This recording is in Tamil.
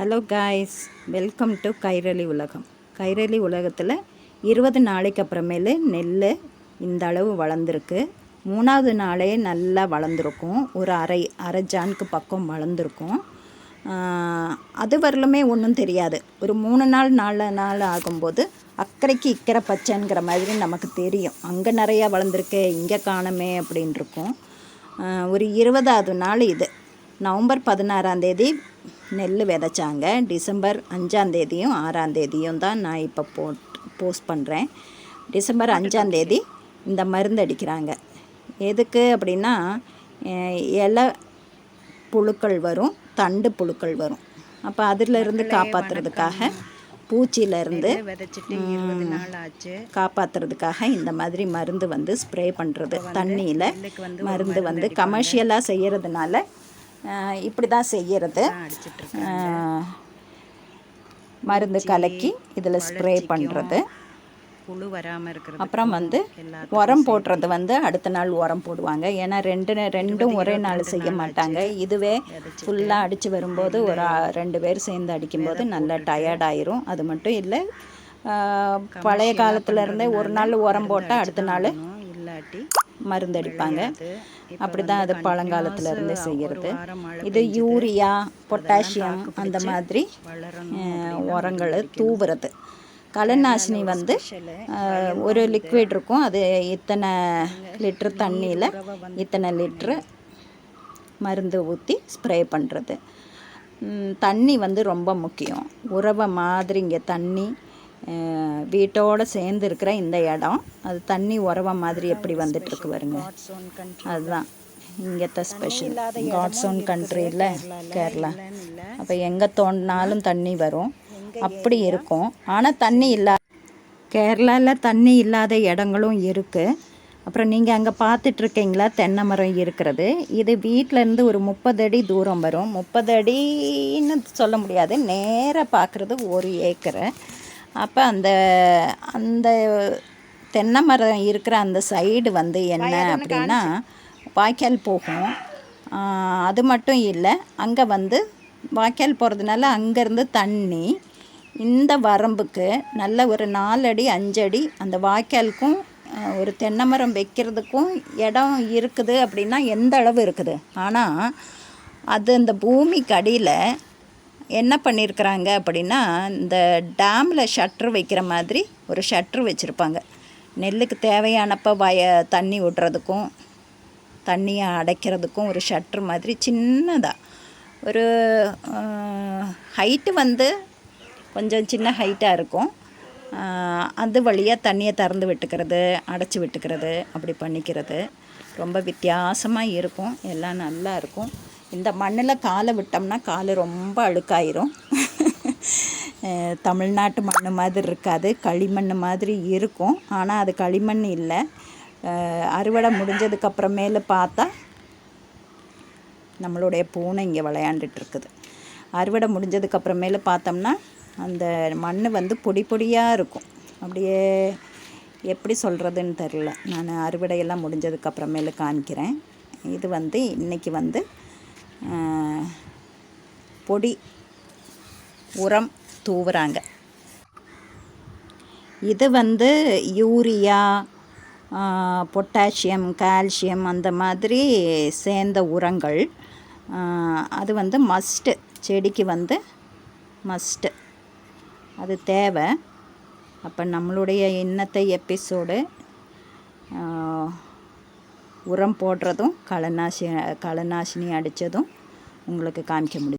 Hello guys welcome to Kairali உலகம் கைரளி உலகத்தில் இருபது நாளைக்கு அப்புறமேலு நெல் இந்த அளவு வளர்ந்துருக்கு. மூணாவது நாளே நல்லா வளர்ந்துருக்கும். ஒரு அரை அரை ஜானுக்கு பக்கம் வளர்ந்துருக்கும். அது வரலுமே ஒன்றும் தெரியாது. ஒரு மூணு நாள் நாலு நாள் ஆகும்போது அக்கறைக்கு இக்கரை பச்சைங்கிற மாதிரி நமக்கு தெரியும். அங்கே நிறையா வளர்ந்துருக்கு இங்கே காணமே அப்படின்னு இருக்கும் ஒரு இருபதாவது நாள் இது. நவம்பர் பதினாறாம் தேதி நெல் விதைச்சாங்க. டிசம்பர் அஞ்சாம் தேதியும் ஆறாம் தேதியும் தான் நான் இப்போ போட் போஸ்ட் பண்ணுறேன் டிசம்பர் அஞ்சாம் தேதி இந்த மருந்து அடிக்கிறாங்க. எதுக்கு அப்படின்னா இலை புழுக்கள் வரும் தண்டு புழுக்கள் வரும். அப்போ அதிலிருந்து காப்பாற்றுறதுக்காக பூச்சியிலேருந்து காப்பாற்றுறதுக்காக இந்த மாதிரி மருந்து வந்து ஸ்ப்ரே பண்ணுறது தண்ணியில் மருந்து வந்து கமர்ஷியலாக செய்கிறதுனால இப்படி தான் செய்கிறது மருந்து கலக்கி இதில் ஸ்ப்ரே பண்ணுறது புழு வராம இருக்கிறது அப்புறம் வந்து உரம் போடுறது வந்து அடுத்த நாள் உரம் போடுவாங்க. ஏன்னா ரெண்டு ரெண்டும் ஒரே நாள் செய்ய மாட்டாங்க. இதுவே ஃபுல்லாக அடித்து வரும்போது ஒரு ரெண்டு பேர் சேர்ந்து அடிக்கும்போது நல்லா டயர்ட் ஆயிரும். அது மட்டும் இல்லை பழைய காலத்துல இருந்தே ஒரு நாள் உரம் போட்டால் அடுத்த நாள் இல்லாட்டி மருந்து அடிப்பாங்க இப்ப அப்படி தான் அது பழங்காலத்துல இருந்தே செய்கிறது இது யூரியா பொட்டாசியம் அந்த மாதிரி உரங்கள் தூவுறது. கலைநாசினி வந்து ஒரு லிக்விட் இருக்கும். அது இத்தனை லிட்ரு தண்ணியில் இத்தனை லிட்ரு மருந்து ஊற்றி ஸ்ப்ரே பண்ணுறது தண்ணி வந்து ரொம்ப முக்கியம். உறவை மாதிரி இங்கே தண்ணி வீட்டோட சேர்ந்து இருக்கிற இந்த இடம். அது தண்ணி உறவை மாதிரி எப்படி வந்துட்டு இருக்கு பாருங்க. அதுதான். இங்கத்த ஸ்பெஷல் காட்ஸ் ஓன் கண்ட்ரியில் கேரளா. அப்போ எங்கே தோண்டினாலும் தண்ணி வரும். அப்படி இருக்கும். ஆனால் தண்ணி இல்லா கேரளாவில் தண்ணி இல்லாத இடங்களும் இருக்குது அப்புறம் நீங்கள் அங்கே பார்த்துட்ருக்கீங்களா? தென்னை மரம் இருக்கிறது. இது வீட்டிலேருந்து ஒரு முப்பது அடி தூரம் வரும். முப்பது அடின்னு சொல்ல முடியாது. நேராக பார்க்குறது ஒரு ஏக்கரை. அப்போ அந்த அந்த தென்னை மரம் இருக்கிற அந்த சைடு வந்து என்ன அப்படின்னா வாய்க்கால் போகும். அது மட்டும் இல்லை அங்கே வந்து வாய்க்கால் போகிறதுனால அங்கேருந்து தண்ணி இந்த வரம்புக்கு நல்ல ஒரு நாலடி அஞ்சடி அந்த வாய்க்காலுக்கும் ஒரு தென்னை மரம் வைக்கிறதுக்கும் இடம் இருக்குது அப்படின்னா எந்த அளவு இருக்குது? ஆனால் அது அந்த பூமிக்கு அடியில் என்ன பண்ணியிருக்கிறாங்க அப்படின்னா இந்த டேமில் ஷட்ரு வைக்கிற மாதிரி ஒரு ஷட்ரு வச்சுருப்பாங்க. நெல்லுக்கு தேவையானப்போ வய தண்ணி விடுறதுக்கும் தண்ணியை அடைக்கிறதுக்கும் ஒரு ஷட்ரு மாதிரி சின்னதாக ஒரு ஹைட்டு வந்து கொஞ்சம் சின்ன ஹைட்டாக இருக்கும். அது வழியாக தண்ணியை திறந்து விட்டுக்கிறது அடைச்சி விட்டுக்கிறது அப்படி பண்ணிக்கிறது. ரொம்ப வித்தியாசமாக இருக்கும். எல்லாம் நல்லா இருக்கும். இந்த மண்ணில் காலை விட்டோம்னா கால் ரொம்ப அழுக்காயிரும். தமிழ்நாட்டு மண் மாதிரி இருக்காது. களிமண் மாதிரி இருக்கும். ஆனால் அது களிமண் இல்லை. அறுவடை முடிஞ்சதுக்கப்புறமேல பார்த்தா நம்மளுடைய பூனை இங்கே விளையாண்டுட்டு இருக்குது. அறுவடை முடிஞ்சதுக்கப்புறமேல பார்த்தோம்னா அந்த மண் வந்து பொடி பொடியாக இருக்கும். அப்படியே எப்படி சொல்கிறதுன்னு தெரில நான் அறுவடையெல்லாம் முடிஞ்சதுக்கப்புறமேல காமிக்கிறேன் இது வந்து இன்றைக்கி வந்து பொடி உரம் தூவுறாங்க. இது வந்து யூரியா பொட்டாசியம் கால்சியம் அந்த மாதிரி சேர்ந்த உரங்கள். அது வந்து மஸ்ட்டு செடிக்கு வந்து மஸ்ட்டு அது தேவை. அப்போ நம்மளுடைய இன்னத்தை எபிசோடு உரம் போடுறதும் களநாசி களநாசினி அடித்ததும் உங்களுக்கு காமிக்க முடியும்.